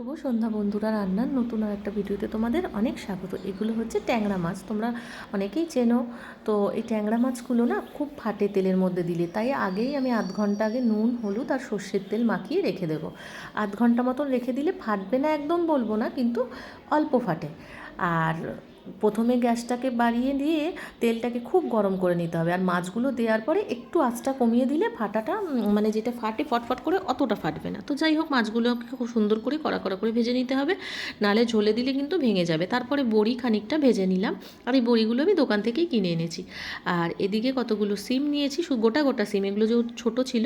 শুভ সন্ধ্যা বন্ধুরা, রান্নার নতুন আর একটা ভিডিওতে তোমাদের অনেক স্বাগত। এগুলো হচ্ছে ট্যাংরা মাছ, তোমরা অনেকেই চেনো। তো এই ট্যাংরা মাছগুলো না খুব ফাটে তেলের মধ্যে দিলে, তাই আগেই আমি আধ ঘণ্টা আগে নুন, হলুদ আর সর্ষের তেল মাখিয়ে রেখে দেবো। আধ ঘণ্টা মতন রেখে দিলে ফাটবে না একদম বলব না, কিন্তু অল্প ফাটে। আর প্রথমে গ্যাসটাকে বাড়িয়ে দিয়ে তেলটাকে খুব গরম করে নিতে হবে। আর মাছগুলো দেওয়ার পরে একটু আঁচটা কমিয়ে দিলে ফাটাটা মানে যেটা ফাটে ফটফট করে অতটা ফাটবে না। তো যাই হোক, মাছগুলোকে খুব সুন্দর করে কড়া কড়া করে ভেজে নিতে হবে। নালে ঝোলে দিলে কিন্তু ভেঙে যাবে। তারপরে বড়ি খানিকটা ভেজে নিলাম। আর এই বড়িগুলো আমি দোকান থেকেই কিনে এনেছি। আর এদিকে কতগুলো সিম নিয়েছি গোটা গোটা সিম। এগুলো যে ছোটো ছিল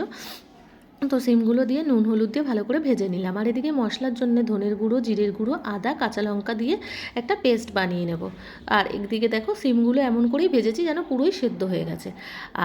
তো সিমগুলো দিয়ে নুন, হলুদ দিয়ে ভালো করে ভেজে নিলাম। আর এদিকে মশলার জন্য ধনের গুঁড়ো, জিরের গুঁড়ো, আদা, কাঁচা লঙ্কা দিয়ে একটা পেস্ট বানিয়ে নেব। আর একদিকে দেখো সিমগুলো এমন করেই ভেজেছি যেন পুরোই সেদ্ধ হয়ে গেছে।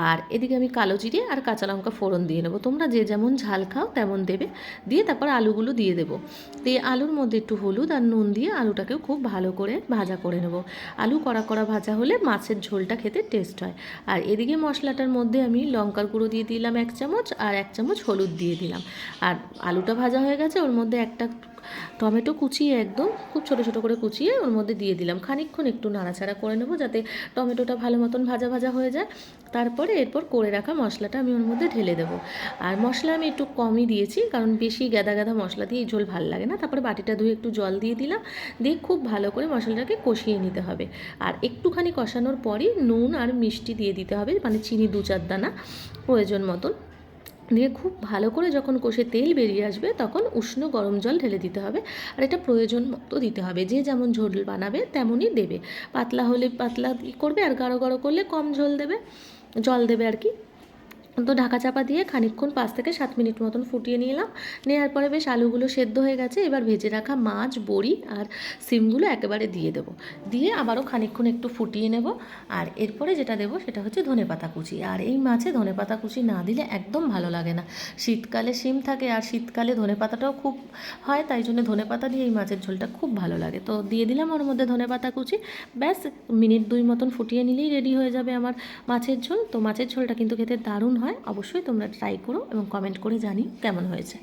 আর এদিকে আমি কালো জিরে আর কাঁচা লঙ্কা ফোড়ন দিয়ে নেব। তোমরা যে যেমন ঝাল খাও তেমন দেবে। দিয়ে তারপর আলুগুলো দিয়ে দেবো। দিয়ে আলুর মধ্যে একটু হলুদ আর নুন দিয়ে আলুটাকেও খুব ভালো করে ভাজা করে নেব। আলু কড়া কড়া ভাজা হলে মাছের ঝোলটা খেতে টেস্ট হয়। আর এদিকে মশলাটার মধ্যে আমি লঙ্কার গুঁড়ো দিয়ে দিলাম এক চামচ আর এক চামচ হলুদ দিয়ে দিলাম। আর আলুটা ভাজা হয়ে গেছে, ওর মধ্যে একটা টমেটো কুচিয়ে একদম খুব ছোটো ছোটো করে কুচিয়ে ওর মধ্যে দিয়ে দিলাম। খানিকক্ষণ একটু নাড়াচাড়া করে নেব যাতে টমেটোটা ভালো মতন ভাজা ভাজা হয়ে যায়। তারপরে এরপর করে রাখা মশলাটা আমি ওর মধ্যে ঢেলে দেবো। আর মশলা আমি একটু কমই দিয়েছি, কারণ বেশি গাদা গাদা মশলা দিয়ে ঝোল ভালো লাগে না। তারপরে বাটিটা ধুয়ে একটু জল দিয়ে দিলাম, দিয়ে খুব ভালো করে মশলাটাকে কষিয়ে নিতে হবে। আর একটুখানি কষানোর পরই নুন আর মিষ্টি দিয়ে দিতে হবে মানে চিনি দু চার দানা প্রয়োজন মতন। দিয়ে খুব ভালো করে যখন কষে তেল বেরিয়ে আসবে, তখন উষ্ণ গরম জল ঢেলে দিতে হবে। আর এটা প্রয়োজন মতো দিতে হবে। যে যেমন ঝোল বানাবে, তেমনই দেবে। পাতলা হলে পাতলা করবে, আর গাঢ় গাঢ় করলে কম ঝোল দেবে। জল দেবে আর কি। তো ঢাকা চাপা দিয়ে খানিকক্ষণ পাঁচ থেকে সাত মিনিট মতন ফুটিয়ে নিলাম। নেওয়ার পরে বেশ আলুগুলো সেদ্ধ হয়ে গেছে। এবার ভেজে রাখা মাছ, বড়ি আর সিমগুলো একেবারে দিয়ে দেবো। দিয়ে আবারও খানিকক্ষণ একটু ফুটিয়ে নেব। আর এরপরে যেটা দেবো সেটা হচ্ছে ধনেপাতা কুচি। আর এই মাছে ধনেপাতা কুচি না দিলে একদম ভালো লাগে না। শীতকালে সিম থাকে আর শীতকালে ধনেপাতাটাও খুব হয়, তাই জন্য ধনেপাতা দিয়ে এই মাছের ঝোলটা খুব ভালো লাগে। তো দিয়ে দিলাম ওর মধ্যে ধনেপাতা কুচি। ব্যাস, মিনিট দুই মতন ফুটিয়ে নিলেই রেডি হয়ে যাবে আমার মাছের ঝোল। তো মাছের ঝোলটা কিন্তু খেতে দারুণ হয় অবশ্যই তোমরা ট্রাই করো এবং কমেন্ট করে জানি কেমন হয়েছে।